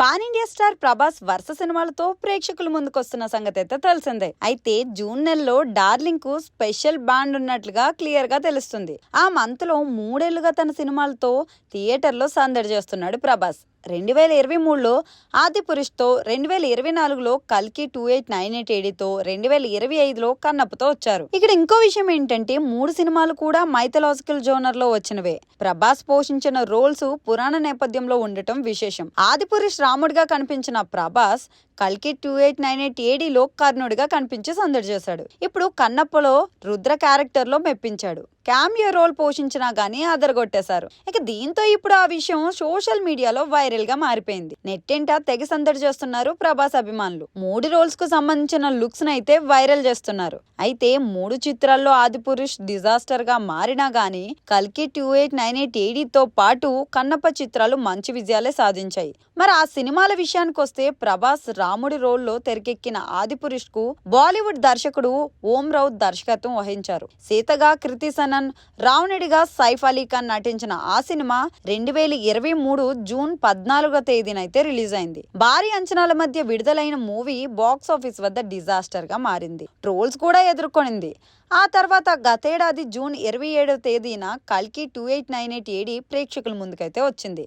Pan India star Prabhas వరుస సినిమాలతో ప్రేక్షకుల ముందుకొస్తున్న సంగతి అయితే తెలిసిందే. అయితే జూన్ నెలలో డార్లింగ్కు స్పెషల్ బాండ్ ఉన్నట్లుగా క్లియర్గా తెలుస్తుంది. ఆ మంత్లో మూడేళ్ళుగా తన సినిమాలతో థియేటర్లో సందడి చేస్తున్నాడు ప్రభాస్. రెండు వేల ఇరవై మూడులో ఆదిపురుష్తో రెండు వేల ఇరవై నాలుగులో కల్కి టూ ఎయిట్ నైన్ ఎయిట్ ఏడితో రెండు వేల ఇరవై ఐదులో కన్నప్పతో వచ్చారు. ఇక్కడ ఇంకో విషయం ఏంటంటే మూడు సినిమాలు కూడా మైథలాజికల్ జోనర్లో వచ్చినవే. ప్రభాస్ పోషించిన రోల్స్ పురాణ నేపథ్యంలో ఉండటం విశేషం. ఆదిపురుష్ రాముడిగా కనిపించిన ప్రభాస్ కల్కి టూ ఎయిట్ నైన్ ఎయిట్ ఏడీలో కర్ణుడిగా కనిపించి సందడి చేశాడు. ఇప్పుడు కన్నప్పలో రుద్ర క్యారెక్టర్లో మెప్పించాడు. క్యామియో రోల్ పోషించినా గానీ అదరగొట్టేశారు. ఇక దీంతో ఇప్పుడు ఆ విషయం సోషల్ మీడియాలో వైరల్గా మారిపోయింది. నెట్టింట తెగ సందడి చేస్తున్నారు ప్రభాస్ అభిమానులు. మూడు రోల్స్కు సంబంధించిన లుక్స్ అయితే వైరల్ చేస్తున్నారు. అయితే మూడు చిత్రాల్లో ఆది పురుష్ డిజాస్టర్గా మారినా గానీ కల్కి టూ ఎయిట్ నైన్ ఎయిట్ ఏడీతో పాటు కన్నప్ప చిత్రాలు మంచి విజయాలే సాధించాయి. మరి ఆ సినిమాల విషయానికి వస్తే ప్రభాస్ రాముడి రోల్లో తెరకెక్కిన ఆదిపురుష్కు బాలీవుడ్ దర్శకుడు ఓం రౌత్ దర్శకత్వం వహించారు. సీతగా కృతి సనన్ రావణుడిగా సైఫ్ అలీ ఖాన్ నటించిన ఆ సినిమా రెండు వేల ఇరవై మూడు జూన్ పద్నాలుగో తేదీనైతే రిలీజ్ అయింది భారీ అంచనాల మధ్య విడుదలైన మూవీ బాక్స్ ఆఫీస్ వద్ద డిజాస్టర్గా మారింది. ట్రోల్స్ కూడా ఎదుర్కొనింది. ఆ తర్వాత గతేడాది జూన్ ఇరవై ఏడవ తేదీన కల్కి two eight nine eight AD ప్రేక్షకుల ముందుకైతే వచ్చింది.